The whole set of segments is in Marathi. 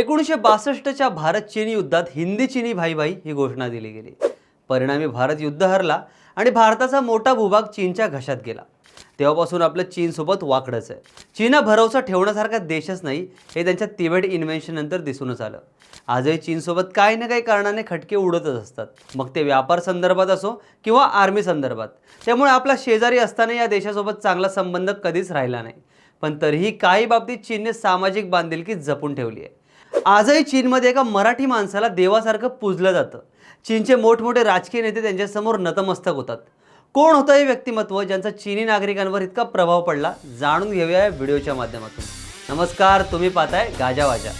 एकोणीसशे बासष्टच्या भारत चीन युद्धात हिंदी चिनी भाई भाई ही घोषणा दिली गेली. परिणामी भारत युद्ध हरला आणि भारताचा मोठा भूभाग चीनच्या घशात गेला. तेव्हापासून आपलं चीनसोबत वाकडंच आहे. चीन भरोसा भरवसा ठेवण्यासारखा देशच नाही हे त्यांच्या तिबेट इन्व्हेन्शननंतर दिसूनच आलं. आजही चीनसोबत काही ना काही कारणाने खटके उडतच असतात. मग ते व्यापार संदर्भात असो किंवा आर्मी संदर्भात. त्यामुळे आपला शेजारी असताना या देशासोबत चांगला संबंध कधीच राहिला नाही. पण तरीही काही बाबतीत चीनने सामाजिक बांधिलकी जपून ठेवली आहे. आजही चीनमध्ये एका मराठी माणसाला देवासारखं पूजलं जातं. चीनचे मोठमोठे राजकीय नेते त्यांच्यासमोर नतमस्तक होतात. कोण होतं हे व्यक्तिमत्व ज्यांचा चीनी नागरिकांवर इतका प्रभाव पडला जाणून घेऊया या व्हिडिओच्या माध्यमातून. नमस्कार तुम्ही पाहताय गाजावाजा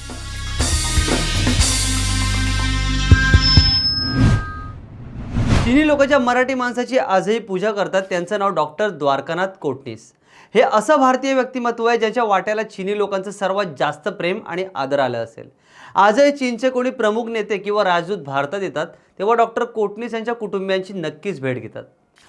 चीनी लोक ज्या मराठी माणसाची आजही पूजा करतात त्यांचं नाव डॉक्टर द्वारकानाथ कोटणीस. हे असं भारतीय व्यक्तिमत्व आहे ज्याच्या वाट्याला चीनी लोकांचं सर्वात जास्त प्रेम आणि आदर आलं असेल. आजही चीनचे कोणी प्रमुख नेते किंवा राजदूत भारतात येतात तेव्हा डॉक्टर कोटणीस यांच्या कुटुंबियांची नक्कीच भेट घेतात.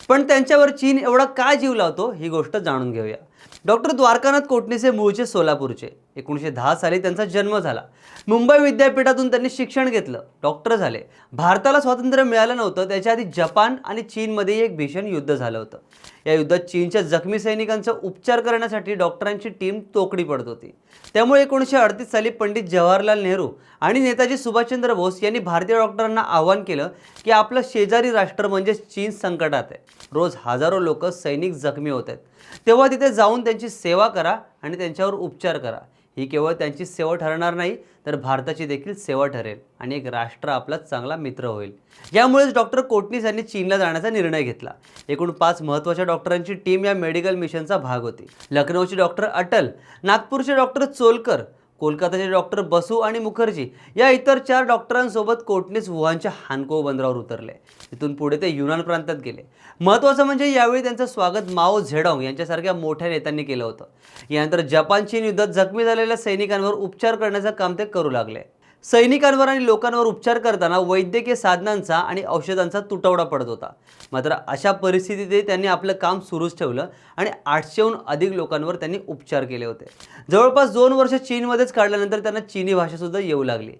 पण त्यांच्यावर चीन एवढा काय जीव लावतो ही गोष्ट जाणून घेऊया. डॉक्टर द्वारकानाथ कोटणीस हे मूळचे सोलापूरचे. एकोणीसशे दहा साली त्यांचा जन्म झाला. मुंबई विद्यापीठातून त्यांनी शिक्षण घेतलं डॉक्टर झाले. भारताला स्वातंत्र्य मिळालं नव्हतं त्याच्या आधी जपान आणि चीनमध्ये एक भीषण युद्ध झालं होतं. या युद्धात चीनच्या जखमी सैनिकांचा उपचार करण्यासाठी डॉक्टरांची टीम तोकडी पडत होती. त्यामुळे एकोणीसशे अडतीस साली पंडित जवाहरलाल नेहरू आणि नेताजी सुभाषचंद्र बोस यांनी भारतीय डॉक्टरांना आवाहन केलं की आपलं शेजारी राष्ट्र म्हणजे चीन संकटात आहे. रोज हजारो लोक सैनिक जखमी होत आहेत. तेव्हा तिथे जाऊन त्यांची सेवा करा आणि त्यांच्यावर उपचार करा. ही केवळ त्यांची सेवा ठरणार नाही तर भारताची देखील सेवा ठरेल आणि एक राष्ट्र आपला चांगला मित्र होईल. यामुळेच डॉक्टर कोटणीस यांनी चीनला जाण्याचा निर्णय घेतला. एकूण पाच महत्त्वाच्या डॉक्टरांची टीम या मेडिकल मिशनचा भाग होती. लखनौचे डॉक्टर अटल नागपूरचे डॉक्टर चोलकर कोलकाताचे डॉक्टर बसू आणि मुखर्जी या इतर चार डॉक्टरांसोबत कोटणीस वुहानच्या हानको बंदरावर उतरले. तिथून पुढे ते युनान प्रांतात गेले. महत्त्वाचं म्हणजे यावेळी त्यांचं स्वागत माओ झेडॉंग यांच्यासारख्या मोठ्या नेत्यांनी केलं होतं. यानंतर जपान चीन युद्धात जखमी झालेल्या सैनिकांवर उपचार करण्याचं काम ते करू लागले. सैनिकांवर आणि लोकांवर उपचार करताना वैद्यकीय साधनांचा आणि औषधांचा तुटवडा पडत होता. मात्र अशा परिस्थितीतही त्यांनी आपलं काम सुरूच ठेवलं आणि आठशेहून अधिक लोकांवर त्यांनी उपचार केले होते. जवळपास दोन वर्ष चीनमध्येच काढल्यानंतर त्यांना चीनी भाषासुद्धा येऊ लागली.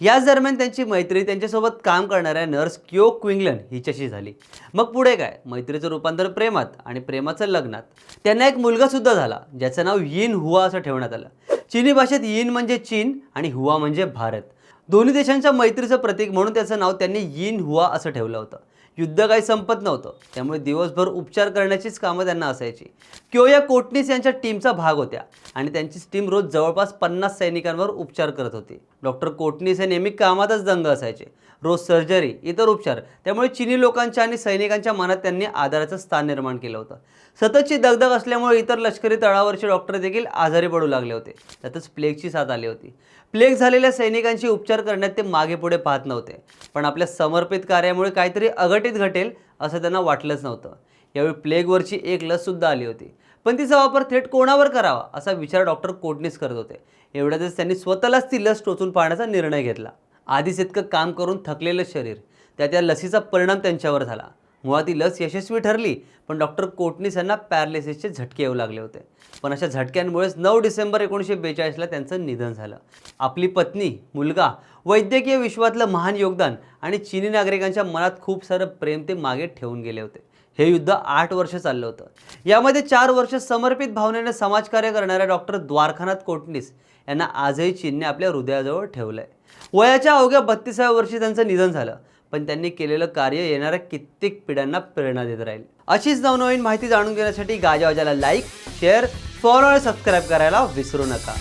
याच दरम्यान त्यांची मैत्री त्यांच्यासोबत काम करणाऱ्या नर्स क्यो क्विंगलन हिच्याशी झाली. मग पुढे काय? मैत्रीचं रूपांतर प्रेमात आणि प्रेमाचं लग्नात. त्यांना एक मुलगासुद्धा झाला ज्याचं नाव यिन हुआ असं ठेवण्यात आलं. चिनी भाषेत यिन म्हणजे चीन आणि हुआ म्हणजे भारत. दोन्ही देशांच्या मैत्रीचं प्रतीक म्हणून त्याचं नाव त्यांनी यिन हुआ असं ठेवलं होतं. युद्ध काही संपत नव्हतं. त्यामुळे दिवसभर उपचार करण्याचीच कामं त्यांना असायची. किंवा या कोटणीस यांच्या टीमचा भाग होत्या आणि त्यांची टीम रोज जवळपास पन्नास सैनिकांवर उपचार करत होती. डॉक्टर कोटणीस हे नेहमी कामातच दंग असायचे. रोज सर्जरी इतर उपचार. त्यामुळे चिनी लोकांच्या आणि सैनिकांच्या मनात त्यांनी आधाराचं स्थान निर्माण केलं होतं. सततची दगदग असल्यामुळे इतर लष्करी तळावरचे डॉक्टर देखील आजारी पडू लागले होते. त्यातच प्लेगची साथ आली होती. प्लेग झालेल्या सैनिकांची उपचार करण्यात ते मागे पुढे पाहत नव्हते. पण आपल्या समर्पित कार्यामुळे काहीतरी अघटित घटेल असं त्यांना वाटलंच नव्हतं. यावेळी प्लेगवरची एक लससुद्धा आली होती. पण तिचा वापर थेट कोणावर करावा असा विचार डॉक्टर कोटणीस करत होते. एवढ्यातच त्यांनी स्वतःलाच ती लस टोचून पाहण्याचा निर्णय घेतला. आधीच इतकं काम करून थकलेलं शरीर त्या त्या लसीचा परिणाम त्यांच्यावर झाला. मुळात ती लस यशस्वी ठरली पण डॉक्टर कोटणीस यांना पॅरालिसिसचे झटके येऊ लागले होते. पण अशा झटक्यांमुळेच नऊ डिसेंबर एकोणीसशे बेचाळीसला त्यांचं निधन झालं. आपली पत्नी मुलगा वैद्यकीय विश्वातलं महान योगदान आणि चिनी नागरिकांच्या मनात खूप सारं प्रेम ते मागे ठेवून गेले होते. हे युद्ध आठ वर्ष चाललं होतं. यामध्ये चार वर्ष समर्पित भावनेने समाजकार्य करणाऱ्या डॉक्टर द्वारकानाथ कोटणीस यांना आजही चीनने आपल्या हृदयाजवळ ठेवलं आहे वयाच्या अवघ्या बत्तीसाव्या वर्षी त्यांचं निधन झालं पण त्यांनी केलेलं कार्य येणाऱ्या कित्येक पिढ्यांना प्रेरणा देत राहील. अशीच नवनवीन माहिती जाणून घेण्यासाठी गाजावाजाला लाईक शेअर फॉलो आणि सबस्क्राईब करायला विसरू नका.